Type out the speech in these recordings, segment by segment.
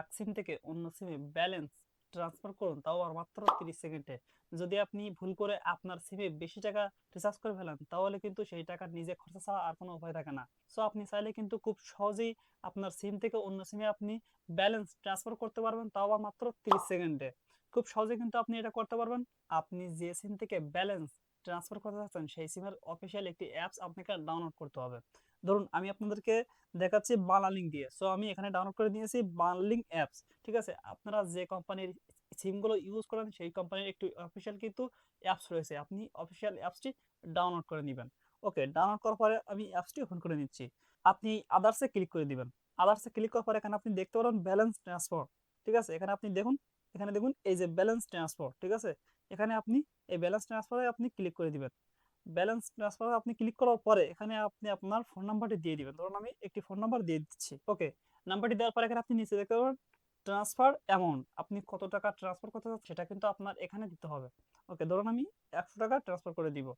এক সিম থেকে অন্য সিমে ব্যালেন্স ট্রান্সফার করুন, তাও আর মাত্র তিরিশ সেকেন্ডে যদি আপনি ভুল করে আপনার সিমে বেশি টাকা রিচার্জ করে ফেলেন, তাহলে কিন্তু সেই টাকা নিজে খরচা ছাড়া আর কোনো উপায় থাকে না। সো আপনি চাইলে কিন্তু খুব সহজেই আপনার সিম থেকে অন্য সিমে আপনি ব্যালেন্স ট্রান্সফার করতে পারবেন, তাও আবার মাত্র তিরিশ সেকেন্ডে খুব সহজে কিন্তু আপনি এটা করতে পারবেন। আপনি যে সিম থেকে ব্যালেন্স ট্রান্সফার করতে চাচ্ছেন, সেই সিমের অফিসিয়াল একটি অ্যাপস আপনাকে ডাউনলোড করতে হবে। ধরুন আমি আপনাদেরকে দেখাচ্ছি বাংলালিং দিয়ে। সো আমি এখানে ডাউনলোড করে নিয়েছি বাংলালিং অ্যাপস ঠিক আছে? আপনারা যে কোম্পানির সিমগুলো ইউজ করেন, সেই কোম্পানির একটি অফিসিয়াল কিন্তু অ্যাপস রয়েছে। আপনি অফিসিয়াল অ্যাপসটি ডাউনলোড করে নেবেন। ওকে ডাউনলোড করার পরে আমি অ্যাপসটি ওপেন করে নিচ্ছি। আপনি আদার্সে ক্লিক করে দিবেন। আদার্সে ক্লিক করার পরে এখানে আপনি দেখতে পারেন ব্যালেন্স ট্রান্সফার ঠিক আছে? এখানে আপনি দেখুন, এখানে দেখুন এই যে ব্যালেন্স ট্রান্সফার ঠিক আছে? এখানে আপনি এই ব্যালেন্স ট্রান্সফারে আপনি ক্লিক করে দিবেন। ব্যালেন্স ট্রান্সফারে আপনি ক্লিক করার পরে এখানে আপনি আপনার ফোন নাম্বারটি দিয়ে দিবেন। ধরুন আমি একটি ফোন নাম্বার দিয়ে দিচ্ছি। ওকে নাম্বারটি দেওয়ার পরে এখানে আপনি নিচে দেখতে পাবেন ট্রান্সফার অ্যামাউন্ট আপনি কত টাকা ট্রান্সফার করতে চাচ্ছেন সেটা কিন্তু আপনার এখানে দিতে হবে। ওকে ধরুন আমি একশো টাকা ট্রান্সফার করে দিব।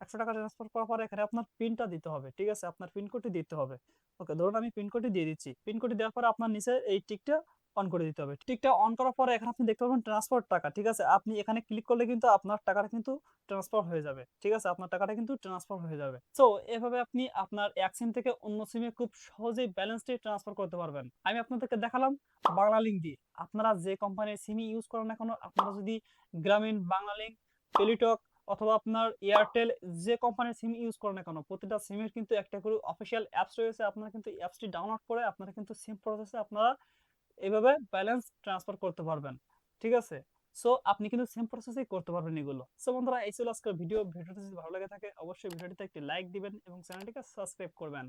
একশো টাকা ট্রান্সফার করার পরে এখানে আপনার পিনটা দিতে হবে। ঠিক আছে, আপনার পিনকোডটি দিতে হবে। ওকে ধরুন আমি পিনকোডটি দিয়ে দিচ্ছি। পিনকোডটি দেওয়ার পরে আপনার নিচে এই টিকটা অন করে দিতে হবে। টিকটা অন করার পরে এখানে আপনি দেখতে পাবেন ট্রান্সফার টাকা, ঠিক আছে? আপনি এখানে ক্লিক করলে কিন্তু আপনার টাকাটা কিন্তু ট্রান্সফার হয়ে যাবে, ঠিক আছে? আপনার টাকাটা কিন্তু ট্রান্সফার হয়ে যাবে। সো এভাবে আপনি আপনার এক সিম থেকে অন্য সিমে খুব সহজেই ব্যালেন্সটি ট্রান্সফার করতে পারবেন। আমি আপনাদেরকে দেখালাম বাংলা লিঙ্ক দিয়ে। আপনারা যে কোম্পানির সিমই ইউজ করেন না কেন, আপনারা যদি গ্রামীণ, বাংলা লিঙ্ক টেলিটক অথবা আপনার এয়ারটেল যে কোম্পানির সিম ইউজ করেন না কেন, প্রতিটা সিমের কিন্তু একটা করে অফিসিয়াল অ্যাপস রয়েছে। আপনারা কিন্তু অ্যাপসটি ডাউনলোড করে আপনারা কিন্তু সিম প্রসেসে আপনারা এইভাবে ব্যালেন্স ট্রান্সফার করতে পারবেন, ঠিক আছে? সো আপনি কিন্তু সেম প্রসেসেই করতে পারবেন এগুলো। সো বন্ধুরা, এই ছিল আজকের ভিডিও ভিডিওটি যদি ভালো লাগে থাকে, অবশ্যই ভিডিওটিতে একটি লাইক দিবেন এবং চ্যানেলটিকে সাবস্ক্রাইব করবেন।